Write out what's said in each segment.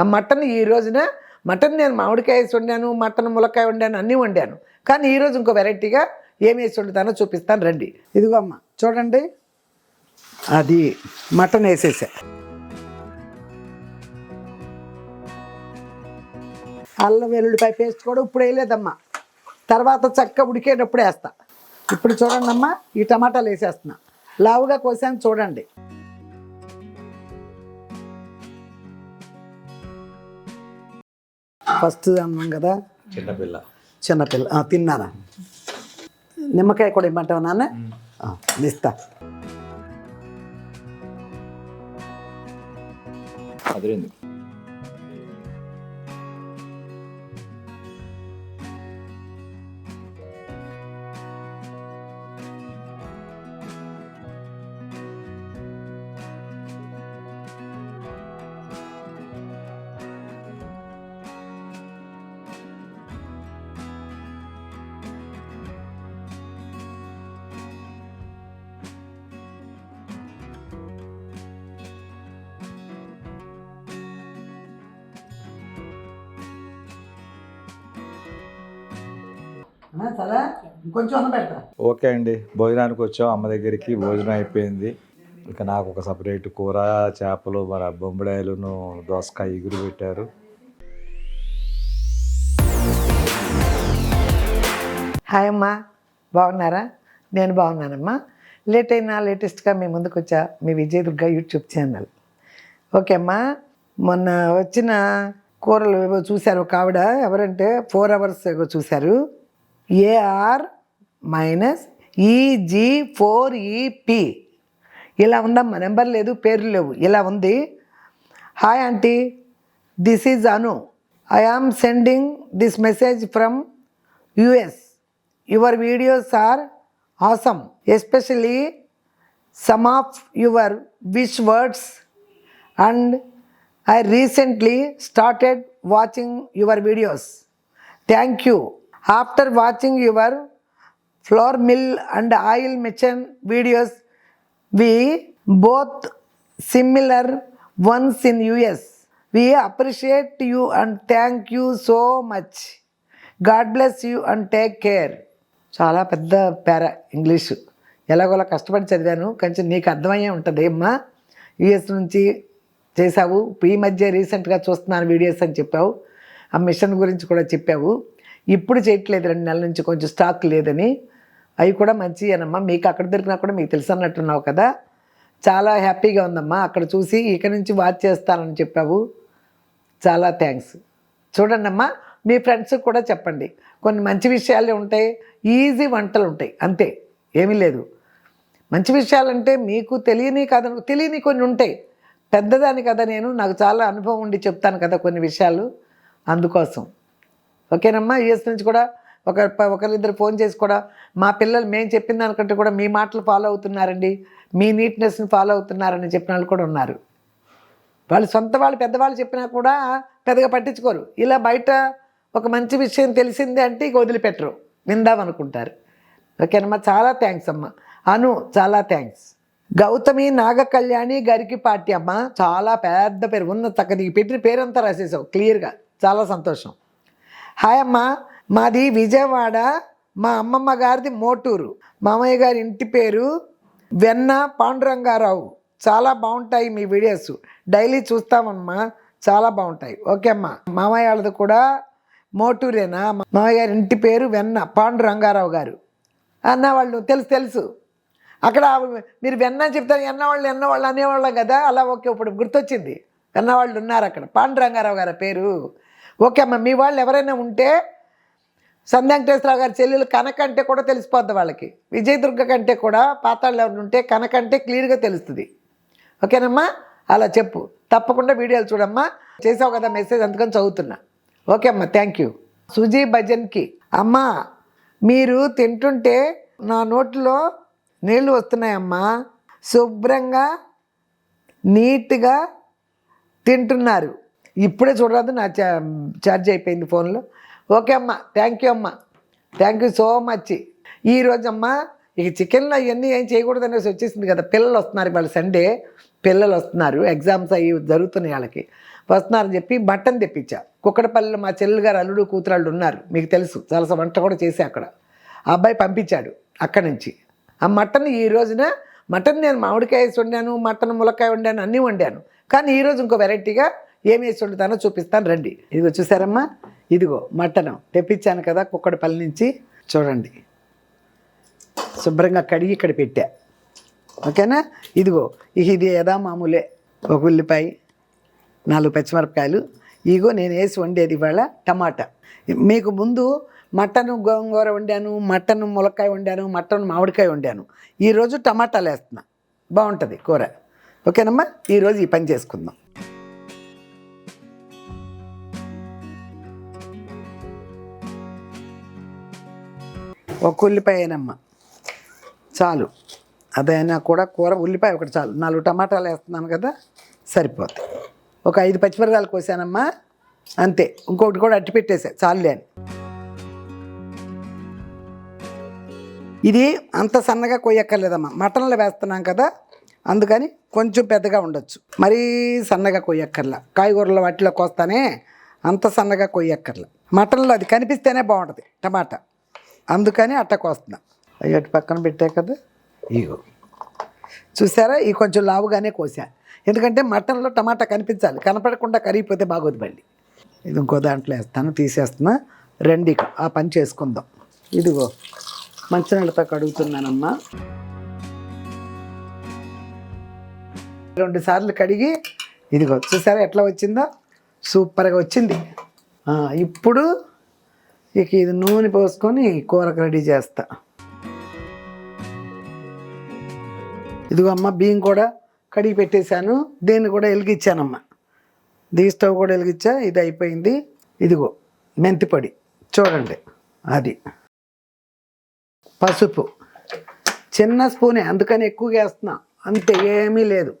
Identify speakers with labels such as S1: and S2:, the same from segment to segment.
S1: ఆ మటన్ ఈ రోజున మటన్ నేను మామిడికాయ వేసి వండాను మటన్ ములక్కాయ వండాను అన్నీ వండాను. కానీ ఈరోజు ఇంకో వెరైటీగా ఏమి వేసి వండుతానో చూపిస్తాను రండి. ఇదిగో అమ్మ చూడండి. అది మటన్ వేసేసా. అల్లం వెల్లుల్లిపాయ పేస్ట్ కూడా ఇప్పుడు వేయలేదమ్మా. తర్వాత చక్క ఉడికేటప్పుడు వేస్తా. ఇప్పుడు చూడండి అమ్మా ఈ టమాటాలు వేసేస్తున్నా. లావుగా కోసాను చూడండి. ఫస్ట్ అన్నాం కదా.
S2: చిన్నపిల్ల.
S1: చిన్నపిల్ల. ఆ, తిన్నారా నిమ్మకాయ కూడా ఇమ్మంటావు నాన్న? ఇస్తా
S2: అదిరింది.
S1: చాలా ఇంకొంచెం అన్నం పెడతా.
S2: ఓకే అండి. భోజనానికి వచ్చాం అమ్మ దగ్గరికి భోజనం అయిపోయింది. ఇక నాకు ఒక సపరేట్ కూర చేపలు మరి బొంబడాయలను దోసకాయ ఎగురు పెట్టారు.
S1: హాయ్ అమ్మా బాగున్నారా? నేను బాగున్నానమ్మా. లేట్ అయినా లేటెస్ట్గా మీ ముందుకు వచ్చా మీ Vijay Durga YouTube channel. Okay అమ్మా మొన్న వచ్చిన కూరలు ఏవో చూశారు ఒక ఆవిడ ఎవరంటే ఫోర్ అవర్స్ ఏవో చూశారు. ఏఆర్ మైనస్ ఈజీ ఫోర్ ఈపి ఇలా ఉందమ్మా నెంబర్ లేదు పేరు లేవు. ఇలా ఉంది. Hi aunty this is Anu I am sending this message from US your videos are awesome especially some of your wish words and I recently started watching your videos thank you after watching your flour mill and oil machine videos we both similar ones in US we appreciate you and thank you so much God bless you and take care చాలా పెద్ద పేర English ఎలాగోలా కష్టపడి చదివాను కొంచెం నీకు అర్థమయ్యే ఉంటుంది అమ్మా. యుఎస్ నుంచి చేసావు ఈ మధ్య రీసెంట్గా చూస్తున్నాను వీడియోస్ అని చెప్పావు. ఆ మిషన్ గురించి కూడా చెప్పావు. ఇప్పుడు చేయట్లేదు రెండు నెలల నుంచి కొంచెం స్టాక్ లేదని. అవి కూడా మంచి అనమ్మా మీకు అక్కడ దొరికినా కూడా మీకు తెలుసు అన్నట్టున్నావు కదా. చాలా హ్యాపీగా ఉందమ్మా. అక్కడ చూసి ఇక నుంచి వాచ్ చేస్తానని చెప్పావు. చాలా థ్యాంక్స్ చూడండి అమ్మా మీ ఫ్రెండ్స్ కూడా చెప్పండి. కొన్ని మంచి విషయాలు ఉంటాయి ఈజీ వంటలు ఉంటాయి. అంతే ఏమీ లేదు. మంచి విషయాలంటే మీకు తెలియని కదా తెలియని కొన్ని ఉంటాయి. పెద్దదాని కదా నేను నాకు చాలా అనుభవం ఉండి చెప్తాను కదా కొన్ని విషయాలు. అందుకోసం. ఓకేనమ్మా యూఎస్ నుంచి కూడా ఒక ఒకరిద్దరు ఫోన్ చేసి కూడా మా పిల్లలు మేము చెప్పిన దానికంటే కూడా మీ మాటలు ఫాలో అవుతున్నారండి మీ నీట్నెస్ని ఫాలో అవుతున్నారని చెప్పిన వాళ్ళు కూడా ఉన్నారు. వాళ్ళు సొంత వాళ్ళు పెద్దవాళ్ళు చెప్పినా కూడా పెద్దగా పట్టించుకోరు. ఇలా బయట ఒక మంచి విషయం తెలిసిందే అంటే ఇక వదిలిపెట్టరు. విందామనుకుంటారు ఓకేనమ్మా చాలా థ్యాంక్స్ అమ్మ. అను చాలా థ్యాంక్స్. గౌతమి నాగ కళ్యాణి గరికి పార్టీ అమ్మ. చాలా పెద్ద పేరు ఉన్న తగ్గ నీకు పెట్టిన పేరంతా రాసేసావు క్లియర్గా. చాలా సంతోషం. హాయ్ అమ్మ. మాది విజయవాడ. మా అమ్మమ్మ గారిది మోటూరు. మామయ్య గారి ఇంటి పేరు వెన్న పాండురంగారావు. చాలా బాగుంటాయి మీ వీడియోస్. డైలీ చూస్తామమ్మా. చాలా బాగుంటాయి. ఓకే అమ్మా. మామయ్య వాళ్ళది కూడా మోటూరేనా? మామయ్య గారి ఇంటి పేరు వెన్న పాండురంగారావు గారు. అన్న వాళ్ళు తెలుసు తెలుసు. అక్కడ మీరు వెన్న చెప్తారు ఎన్నవాళ్ళు ఎన్నవాళ్ళు అనేవాళ్ళం కదా. అలా ఓకే ఇప్పుడు గుర్తొచ్చింది. వెన్నవాళ్ళు ఉన్నారు అక్కడ. పాండురంగారావు గారి పేరు. ఓకే అమ్మ మీ వాళ్ళు ఎవరైనా ఉంటే సంధ్యాంకటేశ్వరరావు గారి చెల్లెలు కనక అంటే కూడా తెలిసిపోద్ది వాళ్ళకి. విజయదుర్గ కంటే కూడా పాతాళ్ళు ఎవరు ఉంటే కనక అంటే క్లియర్గా తెలుస్తుంది. ఓకేనమ్మా? అలా చెప్పు. తప్పకుండా వీడియోలు చూడమ్మా. చేసావు కదా మెసేజ్ అందుకని చదువుతున్నా. ఓకే అమ్మా థ్యాంక్ యూ సుజీ భజన్కి అమ్మా మీరు తింటుంటే నా నోట్లో నీళ్ళు వస్తున్నాయమ్మా. శుభ్రంగా నీట్గా తింటున్నారు. ఇప్పుడే చూడరాదు నా చా ఛార్జ్ అయిపోయింది ఫోన్లో ఓకే అమ్మా థ్యాంక్ యూ అమ్మా. థ్యాంక్ యూ సో మచ్ ఈరోజు అమ్మా ఇక చికెన్లో అవన్నీ ఏం చేయకూడదు అనేసి వచ్చేసింది కదా. పిల్లలు వస్తున్నారు వాళ్ళు సండే పిల్లలు వస్తున్నారు. ఎగ్జామ్స్ అవి జరుగుతున్నాయి వాళ్ళకి. వస్తున్నారని చెప్పి మటన్ తెప్పించా. కుక్కడపల్లిలో మా చెల్లెలు గారు అల్లుడు కూతురాళ్ళు ఉన్నారు. మీకు తెలుసు చాలా వంట కూడా చేసి అక్కడ. ఆ అబ్బాయి పంపించాడు అక్కడి నుంచి. ఆ మటన్ ఈ రోజున మటన్ నేను మామిడికాయ వేసి వండాను మటన్ ములక్కాయ వండాను అన్నీ వండాను. కానీ ఈరోజు ఇంకో వెరైటీగా ఏమేసి వేసి వండుతానో చూపిస్తాను రండి. ఇదిగో చూసారమ్మా? ఇదిగో మటన్. తెప్పించాను కదా కుక్కడపల్లి నుంచి. చూడండి. శుభ్రంగా కడిగి ఇక్కడ పెట్టా. ఓకేనా? ఇదిగో ఇది యథా మామూలే. ఒక ఉల్లిపాయ నాలుగు పచ్చిమిరపకాయలు. ఇగో నేను వేసి వండేది ఇవాళ టమాటా. మీకు ముందు మటన్ గోంగూర వండాను మటన్ ములక్కాయ వండాను మటన్ మామిడికాయ వండాను. ఈరోజు టమాటాలు వేస్తున్నా. బాగుంటుంది కూర. ఓకేనమ్మా? ఈరోజు ఈ పని చేసుకుందాం. ఒక ఉల్లిపాయనమ్మా. చాలు. అదైనా కూడా కూర ఉల్లిపాయ ఒకటి చాలు. నాలుగు టమాటాలు వేస్తున్నాను కదా సరిపోతుంది ఒక ఐదు పచ్చిమిరకాయలు కోసానమ్మా. అంతే. ఇంకొకటి కూడా అట్టి పెట్టేసా. చాలులే అని. ఇది అంత సన్నగా కొయ్యక్కర్లేదమ్మా. మటన్లో వేస్తున్నాం కదా అందుకని కొంచెం పెద్దగా ఉండొచ్చు. మరీ సన్నగా కొయ్యక్కర్లా. కాయగూరల వాటిలో కోస్తానే అంత సన్నగా కొయ్యక్కర్లా. మటన్లో అది కనిపిస్తేనే బాగుంటుంది టమాటా. అందుకని అట్ట కోస్తున్నా అయ్యి అటు పక్కన పెట్టా కదా. ఇగో. చూసారా? ఈ కొంచెం లావుగానే కోసా. ఎందుకంటే మటన్లో టమాటా కనిపించాలి. కనపడకుండా కరిగిపోతే బాగోదు బండి ఇది ఇంకో దాంట్లో వేస్తాను తీసేస్తున్నా. రండి ఆ పని చేసుకుందాం. ఇదిగో మంచినీళ్ళతో కడుగుతున్నానమ్మా. రెండు సార్లు కడిగి ఇదిగో చూసారా ఎట్లా వచ్చిందో? సూపర్గా వచ్చింది. ఇప్పుడు ఇక ఇది నూనె పోసుకొని కూరకు రెడీ చేస్తా. ఇదిగో అమ్మ బియ్యం కూడా కడిగి పెట్టేశాను. దీన్ని కూడా వెలిగించానమ్మ. దీ స్టవ్ కూడా వెలిగించా ఇది అయిపోయింది. ఇదిగో మెంతిపొడి చూడండి అది. పసుపు. చిన్న స్పూనే అందుకని ఎక్కువగా వేస్తున్నా. అంతే ఏమీ లేదు.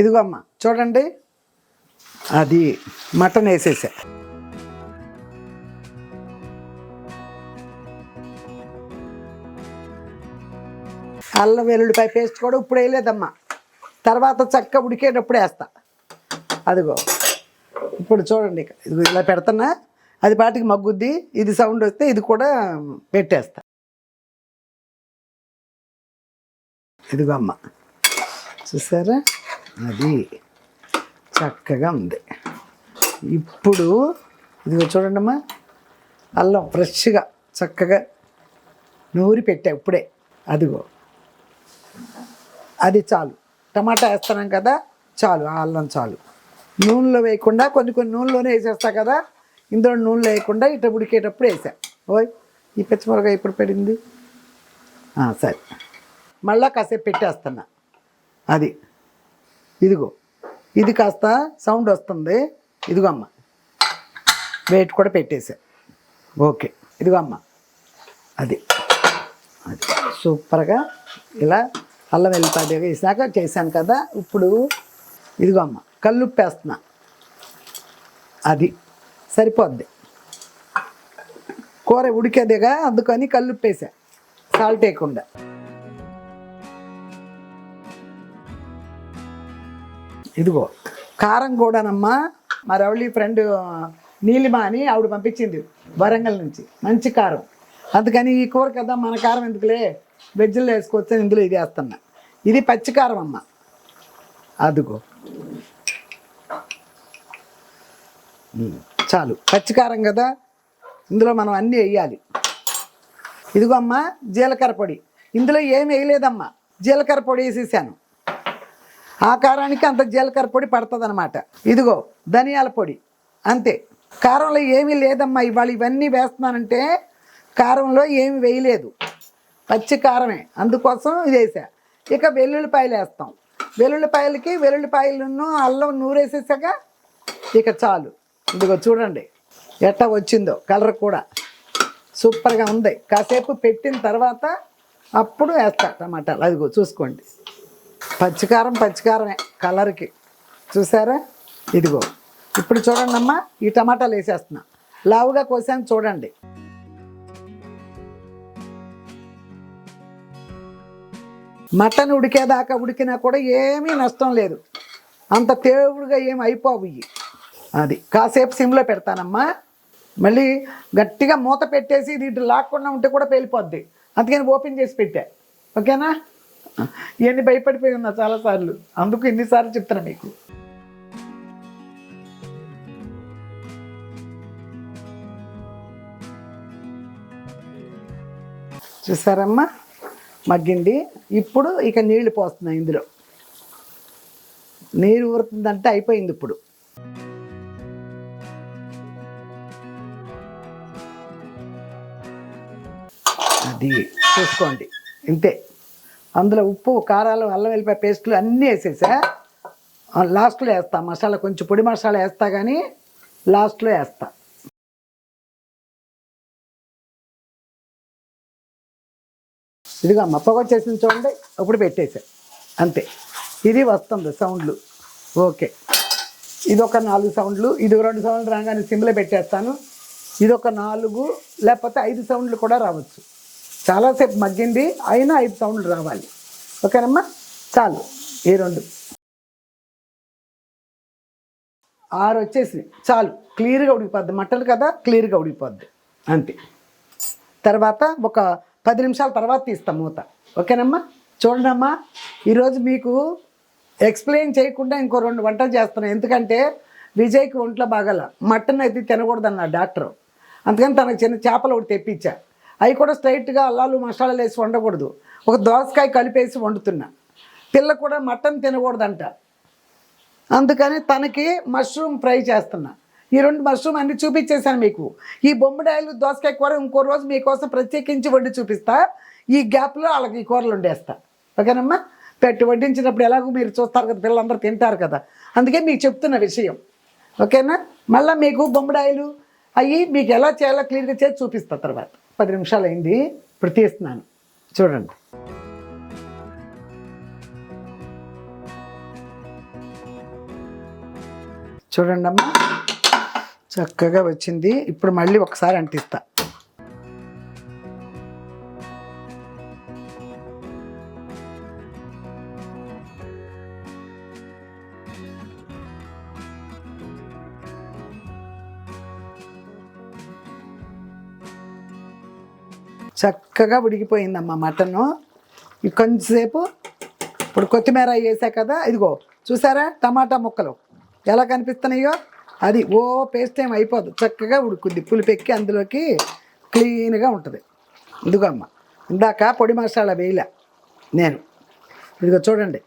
S1: ఇదిగో అమ్మ చూడండి. అది మటన్ వేసేసా. అల్లం వెల్లుల్లిపాయ పేస్ట్ కూడా ఇప్పుడు వేయలేదమ్మా. తర్వాత చక్క ఉడికేటప్పుడు వేస్తా. అదిగో ఇప్పుడు చూడండి ఇక. ఇదిగో ఇలా పెడుతున్నా. అది పాటికి మగ్గుద్ది. ఇది సౌండ్ వస్తే ఇది కూడా పెట్టేస్తా. ఇదిగో అమ్మ చూసారా? అది చక్కగా ఉంది. ఇప్పుడు ఇదిగో చూడండమ్మా. అల్లం ఫ్రెష్గా చక్కగా నూరి పెట్టా ఇప్పుడే. అదిగో. అది చాలు. టమాటా వేస్తున్నాం కదా చాలు ఆ అల్లం చాలు. నూనెలో వేయకుండా కొన్ని కొన్ని నూనెలోనే వేసేస్తా కదా ఇందులో నూనెలో వేయకుండా ఇట్లా ఉడికేటప్పుడు వేసా. ఓయ్ ఈ పచ్చిమిరకాయ ఇప్పుడు పడింది? సరే. మళ్ళా కాసేపు పెట్టేస్తున్నా. అది. ఇదిగో. ఇది కాస్త సౌండ్ వస్తుంది. ఇదిగో అమ్మ. వెయిట్ కూడా పెట్టేసా. ఓకే. ఇదిగో అమ్మ. అది. అది. సూపర్గా ఇలా అల్లం వెల్లిపాయ వేసాక చేశాను కదా. ఇప్పుడు ఇదిగో అమ్మ. కల్లుప్పు వేస్తున్నా అది. సరిపోద్ది. కూర ఉడికేదిగా అందుకని కల్లుప్పు సాల్ట్ వేయకుండా. ఇదిగో కారం కూడానమ్మా మా రవళి ఫ్రెండ్ నీలిమ అని ఆవిడ పంపించింది వరంగల్ నుంచి. మంచి కారం. అందుకని ఈ కూర కదా మన కారం ఎందుకులే? వెజ్జులు వేసుకోవచ్చు ఇందులో ఇది వేస్తున్నా. ఇది పచ్చి కారం అమ్మ. అదిగో. చాలు. పచ్చికారం కదా? ఇందులో మనం అన్నీ వేయాలి. ఇదిగో అమ్మ జీలకర్ర పొడి. ఇందులో ఏమి వేయలేదమ్మా. జీలకర్ర పొడి వేసేసాను. ఆ కారానికి అంత జీలకర్ర పొడి పడుతుంది అనమాట ఇదిగో ధనియాల పొడి. అంతే. కారంలో ఏమీ లేదమ్మా ఇవాళ ఇవన్నీ వేస్తున్నానంటే కారంలో ఏమి వేయలేదు. పచ్చి కారమే. అందుకోసం ఇది వేసా. ఇక వెల్లుల్లిపాయలు వేస్తాం. వెల్లుల్లిపాయలకి వెల్లుల్లిపాయలను అల్లం నూరేసేసాక ఇక చాలు. ఇదిగో చూడండి ఎట్ట వచ్చిందో కలర్ కూడా. సూపర్గా ఉంది. కాసేపు పెట్టిన తర్వాత అప్పుడు వేస్తా టమాటాలు. అదిగో చూసుకోండి. పచ్చికారం పచ్చికారమే కలర్కి. చూసారా? ఇదిగో. ఇప్పుడు చూడండి అమ్మా ఈ టమాటాలు వేసేస్తున్నా. లావుగా కోసాను చూడండి. మటన్ ఉడికేదాకా ఉడికినా కూడా ఏమీ నష్టం లేదు. అంత తేవుడుగా ఏమి అయిపోవు ఇవి అది కాసేపు సిమ్లో పెడతానమ్మా. మళ్ళీ గట్టిగా మూత పెట్టేసి దీంట్లో లాక్కుండా ఉంటే కూడా పేలిపోద్ది. అందుకని ఓపెన్ చేసి పెట్టా. ఓకేనా? ఇవన్నీ భయపడిపోయి ఉన్నా చాలాసార్లు. అందుకు ఇన్నిసార్లు చెప్తున్నా మీకు. చూసారమ్మా? మగ్గింది. ఇప్పుడు ఇక నీళ్ళు పోస్తున్నాయి ఇందులో. నీరు ఊరుతుందంటే అయిపోయింది ఇప్పుడు. అది చూసుకోండి. ఇంతే. అందులో ఉప్పు కారాలు అల్లం వెల్లిపాయ పేస్టులు అన్నీ వేసేసా. లాస్ట్లో వేస్తా. మసాలా కొంచెం పొడి మసాలా వేస్తా కానీ లాస్ట్లో వేస్తా. ఇదిగో అమ్మ పొగ చూడండి. అప్పుడు పెట్టేసా. అంతే. ఇది వస్తుంది సౌండ్లు ఓకే. ఇది ఒక నాలుగు సౌండ్లు ఇది రెండు సౌండ్లు రాగానే సిమ్లో పెట్టేస్తాను. ఇది ఒక నాలుగు లేకపోతే ఐదు సౌండ్లు కూడా రావచ్చు. చాలాసేపు మగ్గింది అయినా ఐదు సౌండ్లు రావాలి. ఓకేనమ్మా? చాలు. ఈ రెండు? ఆరు వచ్చేసినాయి చాలు. క్లియర్గా ఉడికిపోద్ది. మట్టలు కదా క్లియర్గా ఉడికిపోద్ది. అంతే. తర్వాత ఒక పది నిమిషాల తర్వాత తీస్తాం మూత. ఓకేనమ్మా? చూడండమ్మా ఈరోజు మీకు ఎక్స్ప్లెయిన్ చేయకుండా ఇంకో రెండు వంటలు చేస్తున్నాను ఎందుకంటే విజయ్కి ఒంట్లో బాగాల. మటన్ అయితే తినకూడదన్న డాక్టర్. అందుకని తనకు చిన్న చేపలు ఒకటి తెప్పించా. అవి కూడా స్ట్రైట్గా అల్లాలు మసాలాలు వేసి వండకూడదు. ఒక దోసకాయ కలిపేసి వండుతున్నా. పిల్ల కూడా మటన్ తినకూడదంట. అందుకని తనకి మష్రూమ్ ఫ్రై చేస్తున్నా. ఈ రెండు మష్రూమ్ అన్ని చూపించేశాను మీకు. ఈ బొమ్మడాయలు దోసకాయ కూర ఇంకో రోజు మీకోసం ప్రత్యేకించి వండి చూపిస్తా. ఈ గ్యాప్లో వాళ్ళకి ఈ కూరలు వండేస్తా. ఓకేనమ్మా? పెట్టి వడ్డించినప్పుడు ఎలాగో మీరు చూస్తారు కదా పిల్లలందరూ తింటారు కదా. అందుకే మీకు చెప్తున్న విషయం. ఓకేనా? మళ్ళీ మీకు బొమ్మడాయలు అవి మీకు ఎలా చేయాలో క్లియర్గా చేసి చూపిస్తా తర్వాత. పది నిమిషాలు అయింది ఇప్పుడు తీస్తున్నాను చూడండి. చూడండి అమ్మా చక్కగా వచ్చింది. ఇప్పుడు మళ్ళీ ఒకసారి అంటిస్తా. చక్కగా ఉడికిపోయిందమ్మా మటను. కొంచెంసేపు ఇప్పుడు కొత్తిమీర వేసా కదా ఇదిగో చూసారా టమాటా ముక్కలు ఎలా కనిపిస్తున్నాయో? అది ఓ పేస్ట్ ఏం అయిపోదు చక్కగా ఉడుకుద్ది పులిపెక్కి అందులోకి క్లీన్గా ఉంటుంది. ఇదిగో అమ్మ ఇందాక పొడి మసాలా వేయలే నేను. ఇదిగో చూడండి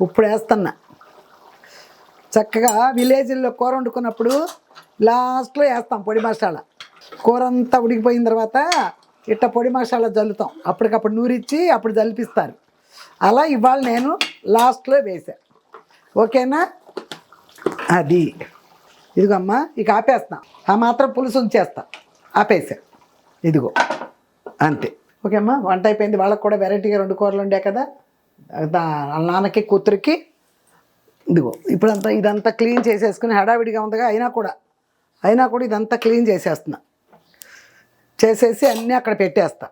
S1: ఇప్పుడు వేస్తున్నా. చక్కగా విలేజ్ల్లో కూర వండుకున్నప్పుడు లాస్ట్లో వేస్తాం పొడి మసాలా. కూర అంతా ఉడికిపోయిన తర్వాత ఇట్ట పొడి మసాలా జల్లుతాం. అప్పటికప్పుడు నూరిచ్చి అప్పుడు జల్పిస్తారు అలా ఇవాళ నేను లాస్ట్లో వేసా ఓకేనా? అది. ఇదిగమ్మా ఇక ఆపేస్తా. ఆ మాత్రం పులుసు ఉంచేస్తా. ఆపేసా ఇదిగో. అంతే. ఓకే అమ్మా వంట అయిపోయింది. వాళ్ళకి కూడా వెరైటీగా రెండు కూరలు ఉండే కదా. వాళ్ళ నాన్నకి కూతురికి. ఇదిగో ఇప్పుడంతా ఇదంతా క్లీన్ చేసేసుకుని హడావిడిగా ఉందిగా అయినా కూడా. అయినా కూడా ఇదంతా క్లీన్ చేసేస్తున్నా. చేసేసి అన్నీ అక్కడ పెట్టేస్తా.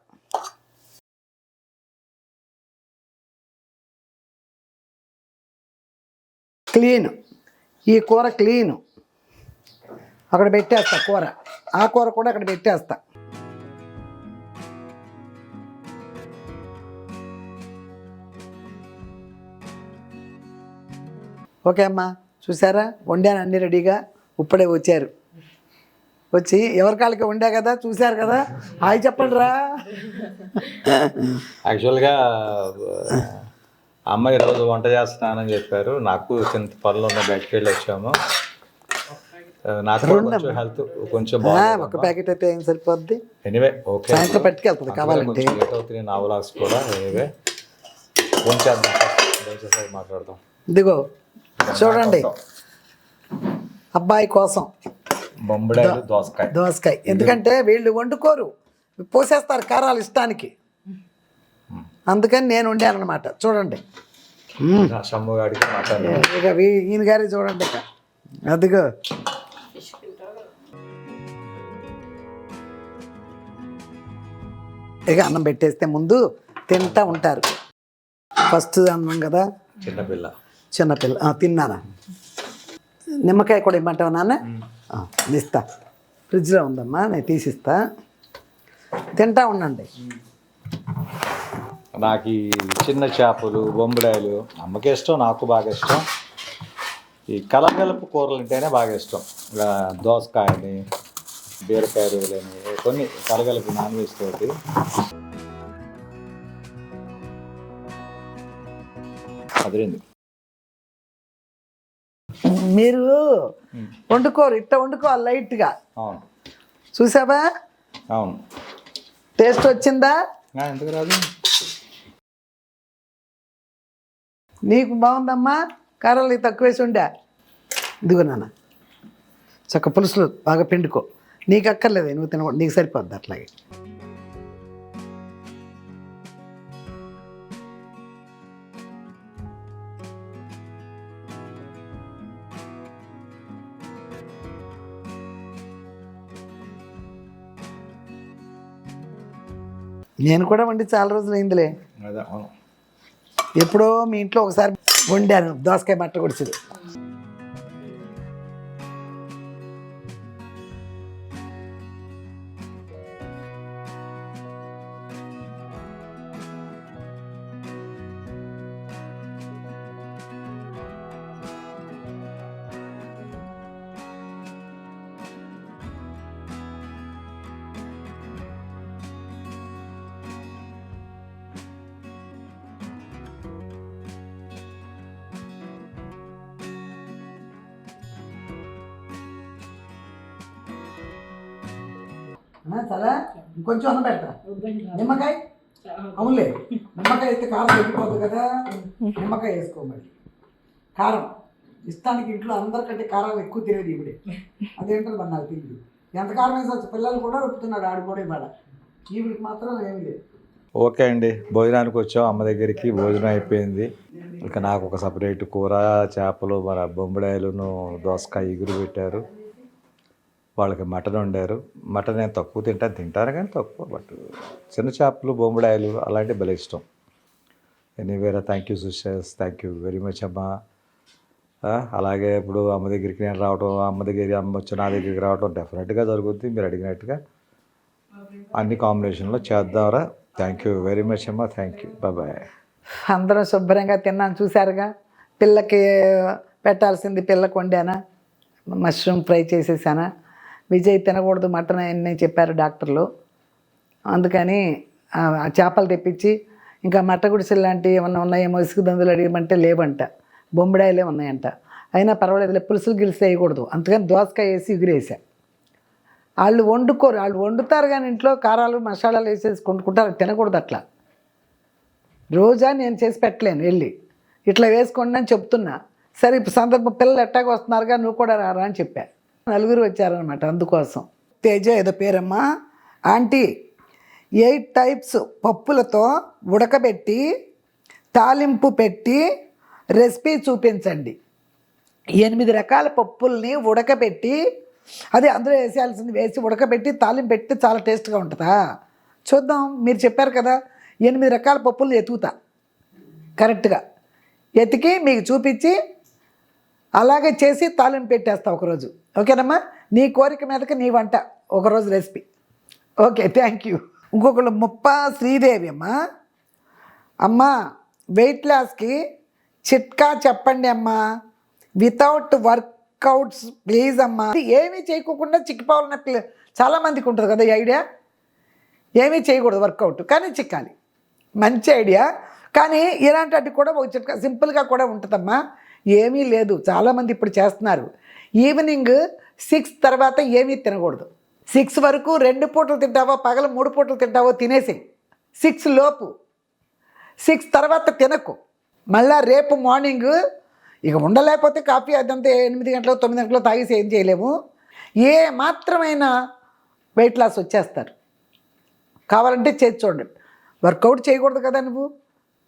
S1: క్లీన్. ఈ కూర క్లీను. అక్కడ పెట్టేస్తా కూర. ఆ కూర కూడా అక్కడ పెట్టేస్తా. ఓకే అమ్మా చూసారా? వండాను అన్ని రెడీగా ఇప్పుడే వచ్చారు. వచ్చి ఎవరి కాళ్ళకి వండా కదా చూశారు కదా? హాయ్ చెప్పండి రా
S2: యాక్చువల్గా అమ్మ ఈరోజు వంట చేస్తున్నానని చెప్పారు. నాకు చిన్న పనులు ఉన్న బయటకు వెళ్ళి వచ్చాము. నాకు కొంచెం హెల్త్ కొంచెం
S1: ఒక ప్యాకెట్ అయితే ఏం సరిపోద్ది?
S2: ఎనీవే ఓకే
S1: సాయంత్రం పట్టుకెళ్తుంది కావాలంటే.
S2: కొంచెం లేట్ అవుతుంది నా వ్లాగ్స్ కూడా ఎనీవే దయచేసి మాట్లాడదాం.
S1: ఇదిగో చూడండి. అబ్బాయి కోసం.
S2: దోసకాయ.
S1: దోసకాయ. ఎందుకంటే వీళ్ళు వండుకోరు. పోసేస్తారు కారాలు ఇష్టానికి. అందుకని నేను వండాను అనమాట చూడండి ఇక ఈయన గారి చూడండి ఇక. అదిగో. ఇక అన్నం పెట్టేస్తే ముందు తింటా ఉంటారు. ఫస్ట్ అన్నాం కదా?
S2: చిన్నపిల్ల.
S1: చిన్నపిల్ల. తిన్నానా? నిమ్మకాయ కూడా ఇమ్మంటావు నాన్న? ఇస్తా. ఫ్రిడ్జ్లో ఉందమ్మా నేను తీసిస్తా. తింటా ఉండండి.
S2: నాకు ఈ చిన్న చేపలు బొంబడాయలు అమ్మకి ఇష్టం నాకు బాగా ఇష్టం. ఈ కలగలుపు కూరలు అంటేనే బాగా ఇష్టం. ఇలా దోసకాయని బీరకాయ రొయ్యలని కొన్ని కలగలుపు నాన్ వెజ్ తోటి. అదిరింది.
S1: మీరు వండుకోరు ఇట్ట వండుకోవాలి లైట్గా. చూసావా?
S2: అవును.
S1: టేస్ట్ వచ్చిందా?
S2: ఎందుకు రాదు?
S1: నీకు బాగుందమ్మా? కారాలు తక్కువ వేసి ఉండా. ఇదిగో నాన్న. చక్క పులుసులు బాగా పిండుకో. నీకు అక్కర్లేదు నువ్వు తినకూడదు. నీకు సరిపోద్ది అట్లాగే. నేను కూడా వండి చాలా రోజులు అయిందిలే. ఎప్పుడో మీ ఇంట్లో ఒకసారి వండాను. దోసకాయ మట్ట కొడిచింది చాలా ఇంకొంచెం అన్నం పెడతా. నిమ్మకాయ? అవునులే. నిమ్మకాయ వేస్తే కారం తగ్గిపోతుంది కదా. నిమ్మకాయ వేసుకో మరి. కారం. ఇష్టానికి ఇంట్లో అందరికంటే కారం ఎక్కువ తినేది ఇవిడే అదేంటో మరి నాకు తెలియదు ఎంత కారం వేసొచ్చు పిల్లలు కూడా రుపుతున్నాడు ఆడు కూడా ఇవాళ. ఈవిడికి మాత్రం ఏమీ లేదు.
S2: ఓకే అండి. భోజనానికి వచ్చాం అమ్మ దగ్గరికి. భోజనం అయిపోయింది. ఇక నాకు ఒక సపరేట్ కూర చేపలు మన బొంబడాయలును దోసకాయ ఎగురు పెట్టారు. వాళ్ళకి మటన్ వండారు. మటన్ నేను తక్కువ తింటాను తింటాను కానీ తక్కువ బట్ చిన్న చేపలు బొమ్మడాయలు అలాంటివి భలే ఇష్టం. ఎనీవేరా thank you sisters thank you very much అమ్మ. అలాగే ఇప్పుడు అమ్మ దగ్గరికి నేను రావటం అమ్మ దగ్గరికి అమ్మ వచ్చి నా దగ్గరికి రావటం డెఫినెట్గా జరుగుద్ది. మీరు అడిగినట్టుగా అన్ని కాంబినేషన్లో చేద్దాంరా. థ్యాంక్ యూ వెరీ మచ్ అమ్మ. థ్యాంక్ యూ బాయ్
S1: అందరం శుభ్రంగా తిన్నాను చూసారుగా పిల్లకి పెట్టాల్సింది పిల్లకు వండానా? మష్రూమ్ ఫ్రై చేసేసానా? విజయ్ తినకూడదు మటన్ అని చెప్పారు డాక్టర్లు. అందుకని చేపలు తెప్పించి ఇంకా మట్ట గుడిసెలు లాంటివి ఏమన్నా ఉన్నాయేమో ఇసుక దందులు అడిగమంటే లేవంట. బొంబడాయిలే ఉన్నాయంట. అయినా పర్వాలేదు పులుసులు గిలిసి వేయకూడదు. అందుకని దోసకాయ వేసి ఎగురేసా వాళ్ళు వండుకోరు. వాళ్ళు వండుతారు కానీ ఇంట్లో కారాలు మసాలాలు వేసేసి వండుకుంటారు తినకూడదు అట్లా. రోజా నేను చేసి పెట్టలేను వెళ్ళి. ఇట్లా వేసుకోండి అని చెప్తున్నా. సరే ఇప్పుడు సందర్భం పిల్లలు ఎట్టాగా వస్తున్నారుగా నువ్వు కూడా రారా అని చెప్పాను నలుగురు వచ్చారనమాట అందుకోసం. తేజ ఏదో పేరమ్మా. ఆంటీ ఎయిట్ టైప్స్ పప్పులతో ఉడకబెట్టి తాలింపు పెట్టి రెసిపీ చూపించండి. ఎనిమిది రకాల పప్పుల్ని ఉడకబెట్టి అదే అందులో వేసేయాల్సింది వేసి ఉడకబెట్టి తాలింపు పెట్టి చాలా టేస్ట్గా ఉంటుందా? చూద్దాం. మీరు చెప్పారు కదా ఎనిమిది రకాల పప్పులు ఎతుకుతా. కరెక్ట్గా. ఎతికి మీకు చూపించి అలాగే చేసి తాలింపు పెట్టేస్తా ఒకరోజు. ఓకేనమ్మా? నీ కోరిక మీదకి నీ వంట. ఒకరోజు రెసిపీ. Okay thank you. ఇంకొకళ్ళు ముప్ప శ్రీదేవి అమ్మా. అమ్మా వెయిట్ లాస్కి చిట్కా చెప్పండి అమ్మా. వితౌట్ వర్కౌట్స్ ప్లీజ్ అమ్మా. ఏమీ చేయకోకుండా చిక్కిపోవాలన్న చాలామందికి ఉంటుంది కదా ఈ ఐడియా? ఏమీ చేయకూడదు వర్కౌట్ కానీ చిక్కాలి. మంచి ఐడియా. కానీ ఇలాంటి కూడా ఒక చిట్కా సింపుల్గా కూడా ఉంటుందమ్మా. ఏమీ లేదు. చాలామంది ఇప్పుడు చేస్తున్నారు. ఈవినింగ్ సిక్స్ తర్వాత ఏమీ తినకూడదు. సిక్స్ వరకు రెండు పూటలు తింటావో పగల మూడు పూటలు తింటావో తినేసి. సిక్స్ లోపు. సిక్స్ తర్వాత తినకు. మళ్ళా రేపు మార్నింగ్ ఇక ఉండలేకపోతే కాఫీ అదంతా ఎనిమిది గంటలు తొమ్మిది గంటలు తాగేసి ఏం చేయలేము. ఏ మాత్రమైన వెయిట్ లాస్ వచ్చేస్తారు. కావాలంటే చేసి చూడండి. వర్కౌట్ చేయకూడదు కదా నువ్వు?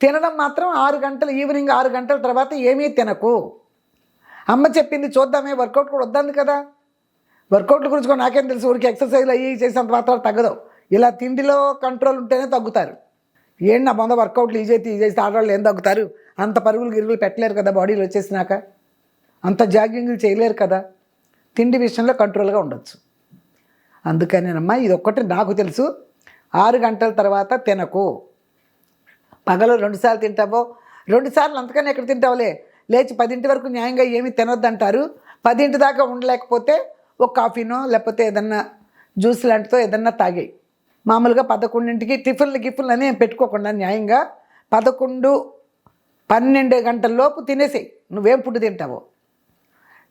S1: తినడం మాత్రం ఆరు గంటలు ఈవినింగ్ ఆరు గంటల తర్వాత ఏమీ తినకు. అమ్మ చెప్పింది చూద్దామే వర్కౌట్ కూడా వద్దంది కదా. వర్కౌట్ గురించి కూడా నాకేం తెలుసు ఊరికి ఎక్సర్సైజ్లు అయ్యి చేసినంత మాత్రం తగ్గదు. ఇలా తిండిలో కంట్రోల్ ఉంటేనే తగ్గుతారు. ఏంటి నా బొంద వర్కౌట్లు ఈ చేతి ఈ చేసి ఆడవాళ్ళు ఏం తగ్గుతారు? అంత పరుగులు గిరుగులు పెట్టలేరు కదా బాడీలో వచ్చేసినాక. అంత జాగింగ్లు చేయలేరు కదా. తిండి విషయంలో కంట్రోల్గా ఉండొచ్చు. అందుకనేనమ్మా ఇది ఒక్కటి నాకు తెలుసు. ఆరు గంటల తర్వాత తినకు. పగలు రెండుసార్లు తింటావో? రెండుసార్లు అంతకన్నా ఎక్కడ తింటావులే? లేచి పదింటి వరకు న్యాయంగా ఏమీ తినొద్దంటారు. పదింటి దాకా ఉండలేకపోతే ఒక కాఫీనో లేకపోతే ఏదన్నా జ్యూస్ లాంటితో ఏదన్నా తాగేయి. మామూలుగా పదకొండింటికి టిఫిన్లు గిఫిన్లు అని పెట్టుకోకుండా న్యాయంగా పదకొండు పన్నెండు గంటల లోపు తినేసేయి. నువ్వేం ఫుడ్ తింటావో?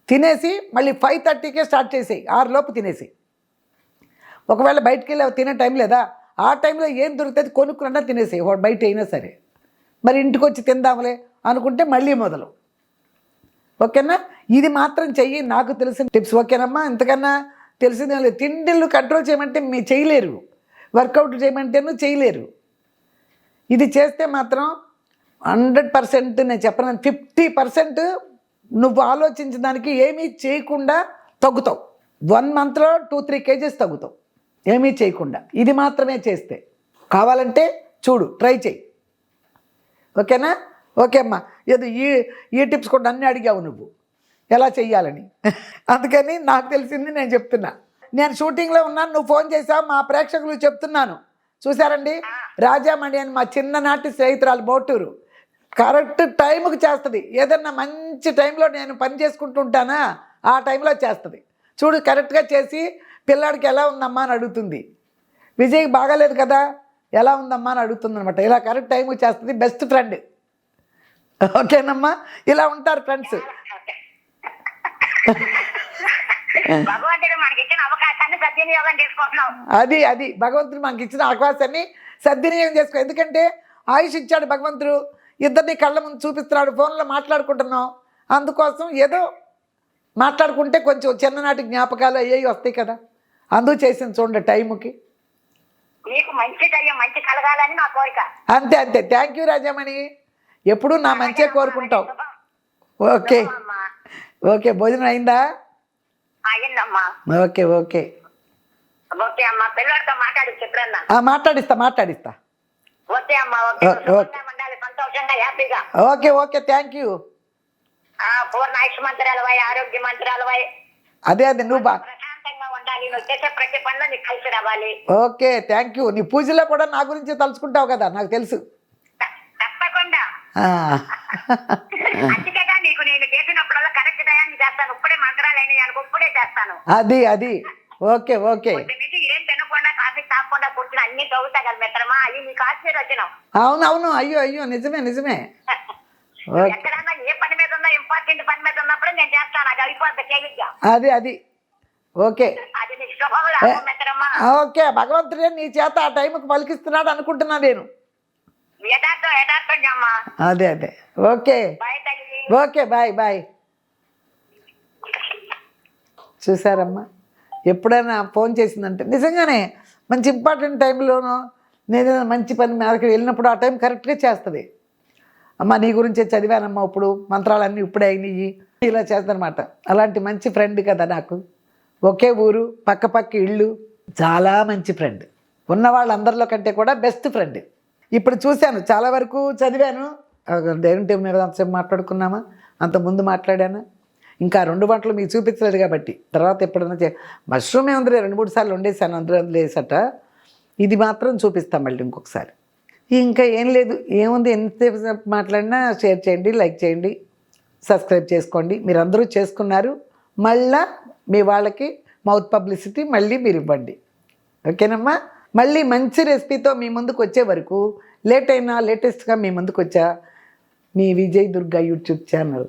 S1: తినేసి మళ్ళీ ఫైవ్ థర్టీకే స్టార్ట్ చేసేయి. ఆరు లోపు తినేసేయి. ఒకవేళ బయటికి వెళ్ళి తినే టైం లేదా? ఆ టైంలో ఏం దొరుకుతుంది కొనుక్కున్నా తినేసేయి. వాడు బయట అయినా సరే. మరి ఇంటికి వచ్చి తిందాంలే అనుకుంటే మళ్ళీ మొదలు. ఓకేనా? ఇది మాత్రం చెయ్యి నాకు తెలిసిన టిప్స్. ఓకేనమ్మా? ఇంతకన్నా తెలిసిందే లేదు. తిండిలు కంట్రోల్ చేయమంటే మీ చేయలేరు. వర్కౌట్ చేయమంటేనూ చేయలేరు. ఇది చేస్తే మాత్రం హండ్రెడ్ పర్సెంట్ నేను చెప్పను ఫిఫ్టీ పర్సెంట్ నువ్వు ఆలోచించిన దానికి ఏమీ చేయకుండా తగ్గుతావు. వన్ మంత్లో టూ త్రీ కేజీస్ తగ్గుతావు. ఏమీ చేయకుండా. ఇది మాత్రమే చేస్తే. కావాలంటే చూడు ట్రై చేయి. ఓకేనా? ఓకే అమ్మా. ఏదో ఈ ఈ టిప్స్ కూడా అన్నీ అడిగావు నువ్వు. ఎలా చెయ్యాలని? అందుకని నాకు తెలిసింది నేను చెప్తున్నా. నేను షూటింగ్లో ఉన్నాను నువ్వు ఫోన్ చేసావు మా ప్రేక్షకులు చెప్తున్నాను. చూసారండి రాజామణి అని మా చిన్ననాటి స్నేహితురాలు మోటూరు కరెక్ట్ టైంకి చేస్తుంది. ఏదన్నా మంచి టైంలో నేను పని చేసుకుంటూ ఉంటానా? ఆ టైంలో చేస్తుంది. చూడు కరెక్ట్గా చేసి పిల్లాడికి ఎలా ఉందమ్మా అని అడుగుతుంది. విజయ్కి బాగాలేదు కదా ఎలా ఉందమ్మా అని అడుగుతుంది అనమాట ఇలా కరెక్ట్ టైం చేస్తుంది బెస్ట్ ఫ్రెండ్. ఓకేనమ్మా? ఇలా ఉంటారు ఫ్రెండ్స్. అది అది. భగవంతుడు మనకి ఇచ్చిన అవకాశాన్ని సద్వినియోగం చేసుకో. ఎందుకంటే ఆయుష్ ఇచ్చాడు భగవంతుడు. ఇద్దరిని కళ్ళ ముందు చూపిస్తున్నాడు ఫోన్లో మాట్లాడుకుంటున్నాం. అందుకోసం ఏదో మాట్లాడుకుంటే కొంచెం చిన్ననాటి జ్ఞాపకాలు అయ్యేవి వస్తాయి కదా. అందుకు చేసింది చూడండి టైంకి
S3: మీకు మంచి కలగాలని నా కోరిక.
S1: అంతే అంతే. Thank you Rajamani. ఎప్పుడూ నా మంచిగా కోరుకుంటావు. ఓకే. ఓకే భోజనం అయిందా? Okay okay.
S3: ఓకే అమ్మా పిల్లలతో మాట్లాడి
S1: మాట్లాడిస్తా మాట్లాడిస్తా.
S3: ఓకే అమ్మా ఓకే. సంతోషంగా హ్యాపీగా.
S1: Okay okay. థ్యాంక్ యూ
S3: ఆ పూర్ణ ఆయుష్ మంత్రాలవై ఆరోగ్య మంత్రాలవై
S1: అదే అదే నువ్వు బా
S3: ప్రశాంతంగా ఉండాలి నువ్వు చేసే ప్రతి పనిలో నీకు కలిసి రావాలి.
S1: ఓకే థ్యాంక్ యూ నీ పూజలో కూడా నా గురించి తలుచుకుంటావు కదా నాకు తెలుసు.
S3: తప్పకుండా. అందుకేగా నీకు నేను చేసినప్పుడల్లా కరెక్ట్ టయాన్ని చేస్తాను. ఇప్పుడే మంత్రాలు అయినాయి అనుకో ఇప్పుడే చేస్తాను.
S1: అది అది. Okay okay.
S3: ఏం తినకుండా కాఫీ తాగకుండా కూర్చుని అన్ని కదా మిత్రమా? అవి నీకు ఆశీర్వచనం.
S1: అవును అవును అయ్యో అయ్యో నిజమే నిజమే.
S3: ఎక్కడన్నా ఏ పని మీద ఉన్నా ఇంపార్టెంట్ పని మీద ఉన్నప్పుడు నేను చేస్తాను. అది అయిపోద్ది తేలిగ్గా
S1: అది అది. ఓకే. ఓకే భగవంతుడే నీ చేత ఆ టైంకి పలికిస్తున్నాడు అనుకుంటున్నా నేను. అదే అదే. ఓకే. Okay bye bye. చూసారమ్మా? ఎప్పుడైనా ఫోన్ చేసిందంటే నిజంగానే మంచి ఇంపార్టెంట్ టైంలోనో నేను మంచి పని మేరకు వెళ్ళినప్పుడు ఆ టైం కరెక్ట్గా చేస్తుంది. అమ్మ నీ గురించే చదివానమ్మా ఇప్పుడు మంత్రాలన్నీ ఇప్పుడే అయినాయి. ఇలా చేస్తానమాట. అలాంటి మంచి ఫ్రెండ్ కదా నాకు. ఒకే ఊరు పక్క పక్క ఇళ్ళు. చాలా మంచి ఫ్రెండ్ ఉన్న వాళ్ళందరిలో కంటే కూడా బెస్ట్ ఫ్రెండ్ ఇప్పుడు చూశాను చాలా వరకు చదివాను. డైనింగ్ టేబుల్ మీద అంతసేపు మాట్లాడుకున్నామా? అంత ముందు మాట్లాడాను? ఇంకా రెండు వంటలు మీకు చూపించలేదు కాబట్టి. తర్వాత ఎప్పుడైనా చే మష్రూమ్ ఏముంది రెండు మూడు సార్లు వండేసాను అందరూ అందులో వేసట ఇది మాత్రం చూపిస్తాం మళ్ళీ ఇంకొకసారి. ఇంకా ఏం లేదు ఏముంది ఎంతసేపు మాట్లాడినా షేర్ చేయండి లైక్ చేయండి సబ్స్క్రైబ్ చేసుకోండి. మీరు అందరూ చేసుకున్నారు. మళ్ళా మీ వాళ్ళకి మౌత్ పబ్లిసిటీ మళ్ళీ మీరు ఇవ్వండి. ఓకేనమ్మా? మళ్ళీ మంచి రెసిపీతో మీ ముందుకు వచ్చే వరకు లేట్ అయినా లేటెస్ట్గా మీ ముందుకు వచ్చా మీ విజయ్ దుర్గా యూట్యూబ్ ఛానల్.